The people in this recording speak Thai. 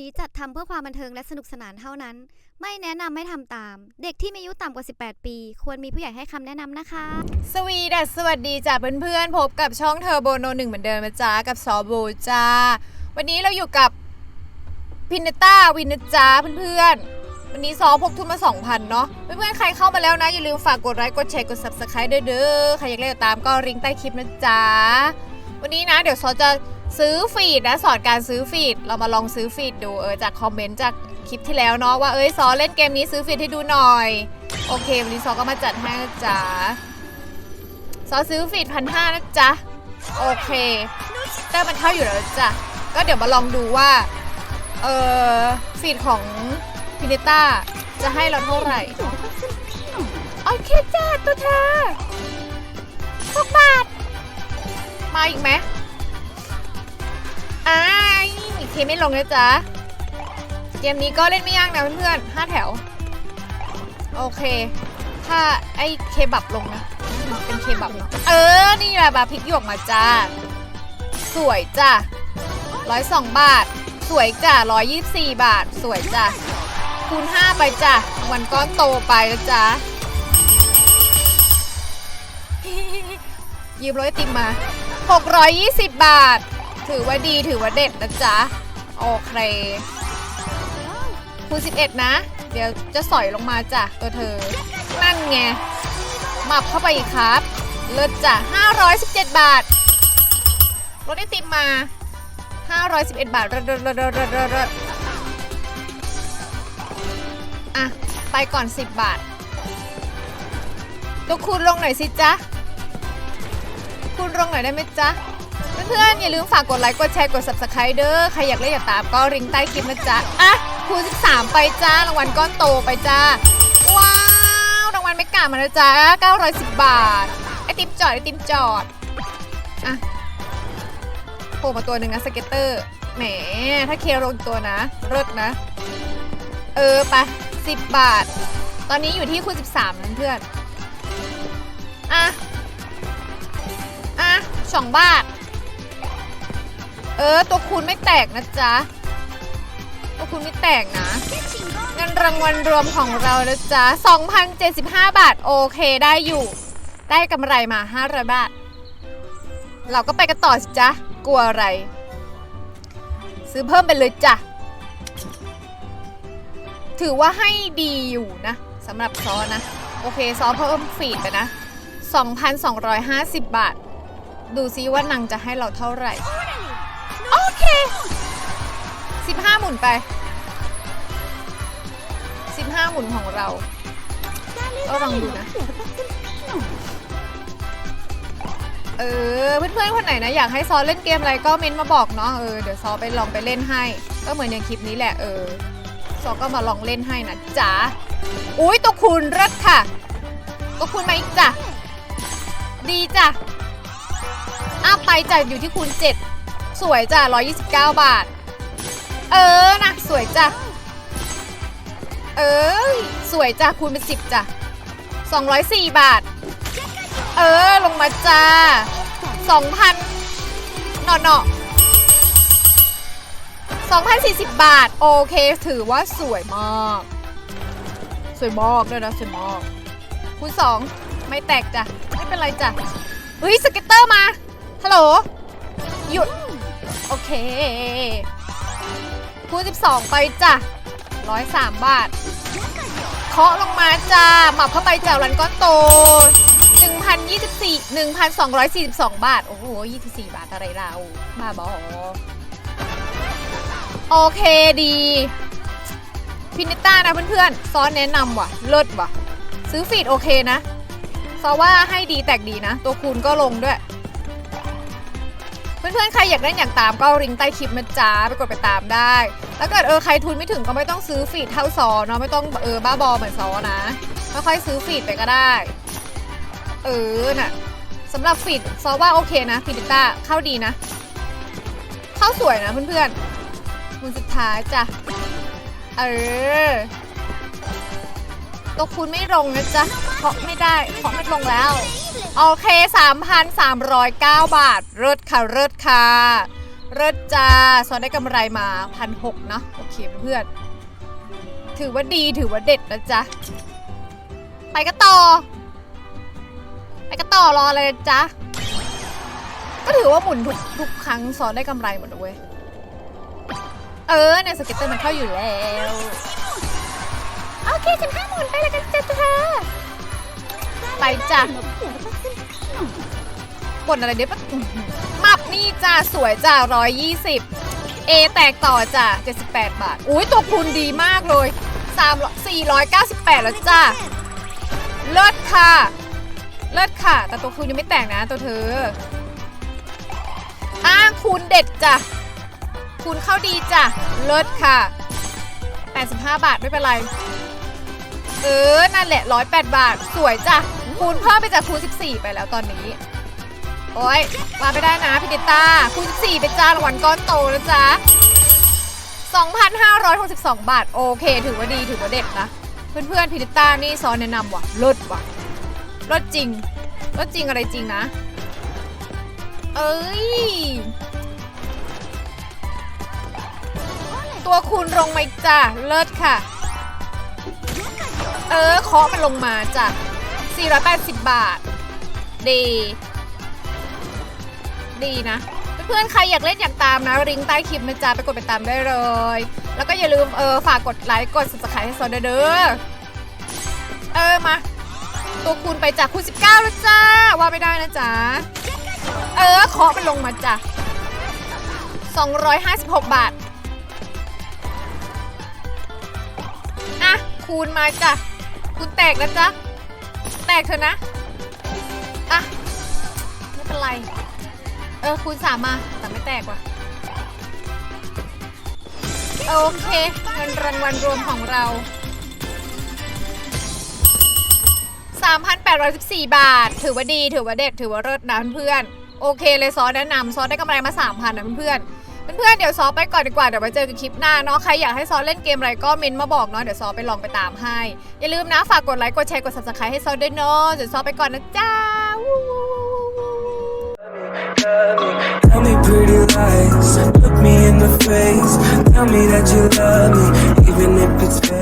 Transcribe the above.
นี้จัดทำเพื่อความบันเทิงและสนุกสนานเท่านั้น ไม่แนะนำไม่ทำตาม เด็กที่มีอายุต่ำกว่า 18 ปี ควรมีผู้ใหญ่ให้คำแนะนำนะคะ สวีดัสสวัสดีจ้ะเพื่อนๆ พบกับช่องเทอร์โบโนหนึ่งเหมือนเดิมนะจ้ากับซอโบจ้า วันนี้เราอยู่กับพินต้าวินนะจ้าเพื่อนๆ วันนี้ซอพกทุนมา 2,000 เนาะเพื่อนๆ ใครเข้ามาแล้วนะ อย่าลืมฝากกดไลค์กดแชร์กด subscribe ด้วยเด้อใครอยากเล่นติดตามก็ริงก์ใต้คลิปนะจ๊ะวันนี้นะ เดี๋ยวซอจะ ซื้อฟีดนะสอนการซื้อฟีดเรามาลองซื้อฟีดดูเออจากคอมเมนต์จากคลิปที่แล้วเนาะว่าเอ้ยซอเล่นเกมนี้ซื้อฟีดให้ดูหน่อย โอเค วันนี้ซอก็มาจัดให้นะจ๊ะซอซื้อฟีดพันห้านะจ๊ะโอเคแต่มันเข้าอยู่แล้วจ้ะก็เดี๋ยวมาลองดูว่าเออฟีดของพินิต้าจะให้เราเท่าไหร่โอเคจ้าตัวเธอหกบาทมาอีกไหม เคไม่ลงนะจ๊ะ เกมนี้ก็เล่นไม่ยากนะเพื่อนๆห้าแถว โอเค ถ้าไอ้เคบับลงนะ เป็นเคบับเนาะ เออ นี่แหละบาพริกหยวกมาจ้า สวยจ้ะร้อยสองบาท สวยจ้ะร้อยยี่สี่บาท สวยจ้ะ คูณห้าไปจ้ะราวันก้อนโตไปแล้วจ้ะยืมรถไอติมมา 620 บาท ถือว่าดีถือว่าเด็ดนะจ๊ะ โอเคคูณ11 นะ เดี๋ยวจะสอยลงมาจ้ะตัวเธอ นั่นไงหมับเข้าไปอีกครับ เลิศจ้ะ 517 บาท รถไอติมมา 511 บาทเลิศเลิศเลิศเลิศเลิศเลิศเลิศอะ ไปก่อน 10 บาทตัวคูณลงหน่อยสิจ๊ะคูณลงหน่อยได้ไหมจ๊ะ เพื่อนๆ อย่าลืมฝากกดไลค์ กดแชร์ กด subscribe เด้อ ใครอยากเล่นอยากตามก็ริงใต้คลิปนะจ๊ะ อะคูณ13 ไปจ้ารางวัลก้อนโตไปจ้า ว้าว รางวัลไม่กล้ามาแล้วจ้า910 บาท ไอติมจอด ไอติมจอด อะโผล่มาตัวหนึ่งนะสเก็ตเตอร์ แหม ถ้าเคลงอีกตัวนะเลิศนะ เออไป10 บาท ตอนนี้อยู่ที่คูณ13นะเพื่อน อะ อะสองบาท เออ ตัวคูณไม่แตกนะจ๊ะ ตัวคูณไม่แตกนะ เงินรางวัลรวมของเรานะจ๊ะ 2,075 บาท โอเคได้อยู่ ได้กำไรมา 500 บาท เราก็ไปกันต่อสิจ๊ะ กลัวอะไร ซื้อเพิ่มไปเลยจ้ะ ถือว่าให้ดีอยู่นะสำหรับซอนะ โอเค ซอเพิ่มฟีดไปนะ 2,250 บาท ดูซิว่านางจะให้เราเท่าไหร่ โอเค 15 หมุนไป 15 หมุนของเรา ก็ลองดูนะ เออ เพื่อนๆ คนไหนนะ อยากให้ซอเล่นเกมอะไรก็เม้นต์มาบอกเนาะ เออ เดี๋ยวซอไปลองไปเล่นให้ ก็เหมือนอย่างคลิปนี้แหละ เออ ซอก็มาลองเล่นให้นะจ๊ะ อุ้ยตัวคูณเลิศค่ะ ตัวคูณมาอีกจ้ะ ดีจ้ะอ้าวไปจ้ะอยู่ที่คูณ7 สวยจ้ะ129 บาท เออนะสวยจ้ะ เออสวยจ้ะคูณเป็น10จ้ะ204 บาท เออลงมาจ้า2,000หนอหนอ2,040 บาท โอเค ถือว่าสวยมาก สวยมากด้วยนะสวยมากคูณ2ไม่แตกจ้ะ ไม่เป็นไรจ้ะ เฮ้ย สเก็ตเตอร์มาฮัลโหล หยุด โอเคคูณ12 ไปจ้ะ 103 บาท เคาะลงมาจ้าหมับเข้าไปจ้ารันก้อนโต 1,024 1,242 บาท โอ้โห 24 บาทอะไรเราบ้าบอโอเคดีพินิต้านะเพื่อนๆ ซอสแนะนำว่ะ เลิศว่ะ ซื้อฟีดโอเคนะซอว่าให้ดีแตกดีนะ ตัวคูณก็ลงด้วย เพื่อนๆ ใครอยากเล่นอย่ากตามก็ริงใต้คลิปนะจ๊ะไปกดไปตามได้ แล้วเกิดเออใครทุนไม่ถึงก็ไม่ต้องซื้อฟีดเท่าซอเนาะไม่ต้องเออบ้าบอเหมือนซอนะค่อยๆซื้อฟีดไปก็ได้ เออน่ะสำหรับฟีดซอว่าโอเคนะฟิดิต้าเข้าดีนะ เข้าสวยนะเพื่อนๆคุณสุดท้ายจ้ะเออ ตัวคูณไม่ลงนะจ๊ะเพราะไม่ได้เพราะไม่ลงแล้ว โอเค 3,309 บาทเลิศค่ะเลิศค่ะเลิศจ้าซอนได้กำไรมาพันหกนะโอเคเพื่อน ถือว่าดีถือว่าเด็ดนะจ๊ะ ไปกันต่อ ไปกันต่อรอเลยจ๊ะ ก็ถือว่าหมุนทุกทุกครั้งซอนได้กำไรหมดเลยเว้ยเออเนี่ยสเก็ตเตอร์มันเข้าอยู่แล้ว โอเคสิบห้าหมุนไปเลยกันจ้ะเธอ ไปจ้ะกดอะไรเดี๋ยปะมับนี่จ้าสวยจ้าร้อยยี่สิบเอแตกต่อจ้ะเจ็ดสิบแปดบาท อุ้ยตัวคูณดีมากเลยสามสี่ร้อยเก้าสิบแปดแล้วจ้าเลิศค่ะ เลิศค่ะ แต่ตัวคูณยังไม่แตกนะตัวเธอ อ้าคูณเด็ดจ้ะคูณเข้าดีจ้ะ เลิศค่ะ 85 บาทไม่เป็นไร เออ นั่นแหละ108บาท สวยจ้ะ คูณเพิ่มไปจากคูณ 14 ไปแล้วตอนนี้ โอ้ยว่าไม่ได้นะพี่ดิต้าคูณ 14 เป็นจ้ารางวัลก้อนโตนะจ๊ะ 2,562 บาท โอเค ถือว่าดีถือว่าเด็ดนะ เพื่อนๆพี่ดิต้านี่ซอนแนะนำว่ะเลิศว่ะเลิศจริงเลิศจริงอะไรจริงนะ เอ้ย ตัวคูณลงไหมจ้ะเลิศค่ะ ออเคาะมันลงมาจ้ะ480 บาท ดี ดีนะ เพื่อนๆ ใครอยากเล่นอยากตามนะลิงใต้คลิปนะจ๊ะไปกดไปตามได้เลย แล้วก็อย่าลืมเออฝากกดไลค์กด subscribe ให้ซอนเด้อเออมา ตัวคูณไปจากคูณ19แล้วจ้า ว่าไม่ได้นะจ๊ะ เออเคาะมันลงมาจ้ะ 256 บาท อะ คูณมาจ้ะ คูณแตกแล้วจ้ะแตกเถอะนะ อะ ไม่เป็นไร เออคูณสามมา แต่ไม่แตกว่ะ โอเค เงินรางวัลรวมของเรา 3,814 บาท ถือว่าดี ถือว่าเด็ด ถือว่าเลิศนะเพื่อน โอเคเลยซอสแนะนำซอสได้กำไรมา 3,000นะเพื่อนๆ เพื่อนๆเดี๋ยวซอไปก่อนดีกว่าเดี๋ยวไปเจอกันคลิปหน้าเนาะใครอยากให้ซอเล่นเกมอะไรก็เมนมาบอกเนาะเดี๋ยวซอไปลองไปตามให้ อย่าลืมนะฝากกดไลค์กดแชร์กด subscribe ให้ซอด้วยเนาะเดี๋ยวซอไปก่อนนะจ้า Tell me pretty lies, look me in the face. Tell me that you love me, even if it's fake.